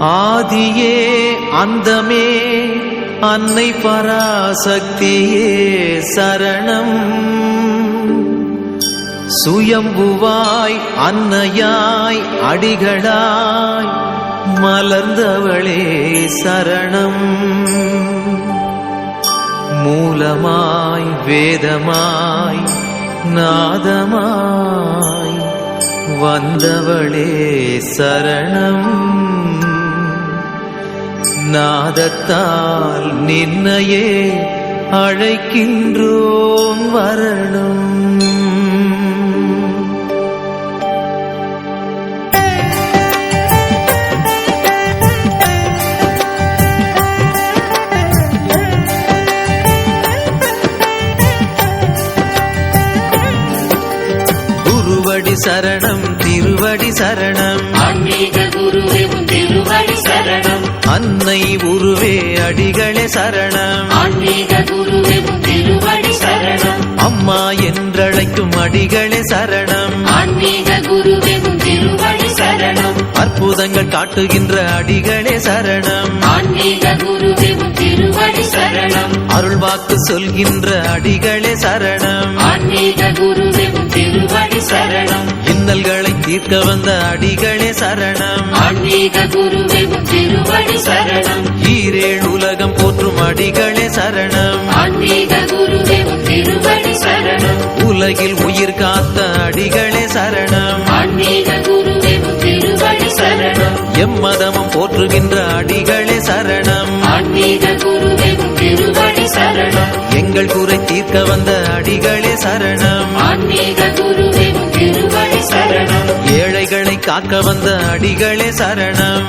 ஆதியே அந்தமே அன்னை பராசக்தியே சரணம். சுயம்புவாய் அன்னையாய் அடிகளாய் மலர்ந்தவளே சரணம். மூலமாய் வேதமாய் நாதமாய் வந்தவளே சரணம். நாதத்தால் நின்னையே அழைக்கின்றோம் வரணும். குருவடி சரணம் திருவடி சரணம். ஆன்மீக குருவே திருவடி சரணம். அன்னை உருவே அடிகளே சரணம். சரணம். அம்மா என்றழைக்கும் அடிகளே சரணம். சரணம். அற்புதங்கள் காட்டுகின்ற அடிகளே சரணம். சரணம். அருள்வாக்கு சொல்கின்ற அடிகளே சரணம். சரணம். இன்னல்களை தீர்க்க வந்த அடிகளே சரணம். ஆன்மீக குருவே திருவடி சரணம். ஈரேழ் உலகம் போற்றும் அடிகளே சரணம். ஆன்மீக குருவே திருவடி சரணம். உலகில் உயிர் காத்த அடிகளே சரணம். ஆன்மீக குருவே திருவடி சரணம். எம்மதமும் போற்றுகின்ற அடிகளே சரணம். ஆன்மீக குருவே திருவடி சரணம். எங்கள் குறை தீர்க்க வந்த அடிகளே சரணம். ஆன்மீக குருவே காக்க வந்த அடிகளே சரணம்.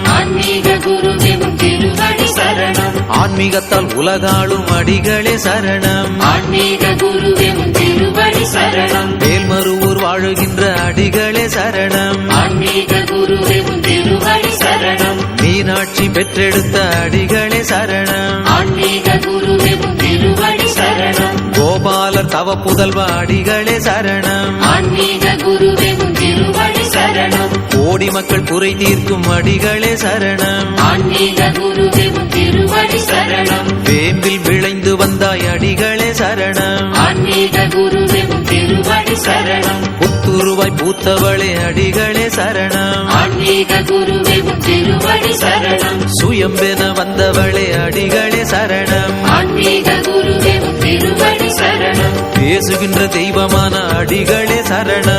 சரணம். ஆன்மீகத்தால் உலகாளும் அடிகளே சரணம். சரணம். வேல்மருவூர் வாழுகின்ற அடிகளே சரணம். சரணம். மீனாட்சி பெற்றெடுத்த அடிகளே சரணம். கோபாலர் தவ புதல்வ அடிகளே சரணம். கோடி மக்கள் குறை தீர்க்கும் அடிகளே சரணம். வேம்பில் விளைந்து வந்தாய் அடிகளே சரணம். புத்துருவாய் பூத்தவளே அடிகளே சரணம். சுயம்பென வந்தவளே அடிகளே சரணம். பேசுகின்ற தெய்வமான அடிகளே சரணம்.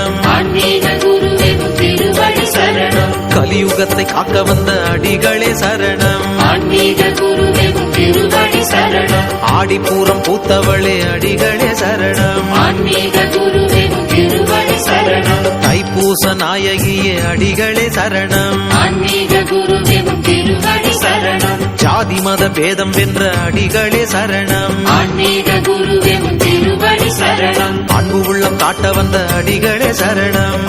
கலியுகத்தை காக்க வந்த அடிகளே சரணம். ஆடிப்பூரம் பூத்தவளே அடிகளே சரணம். தைப்பூச நாயகியே அடிகளே சரணம். ஜாதி மத பேதம் வென்ற அடிகளே சரணம். அன்பு உள்ளம் காட்ட வந்த அடிகளே சரணம்.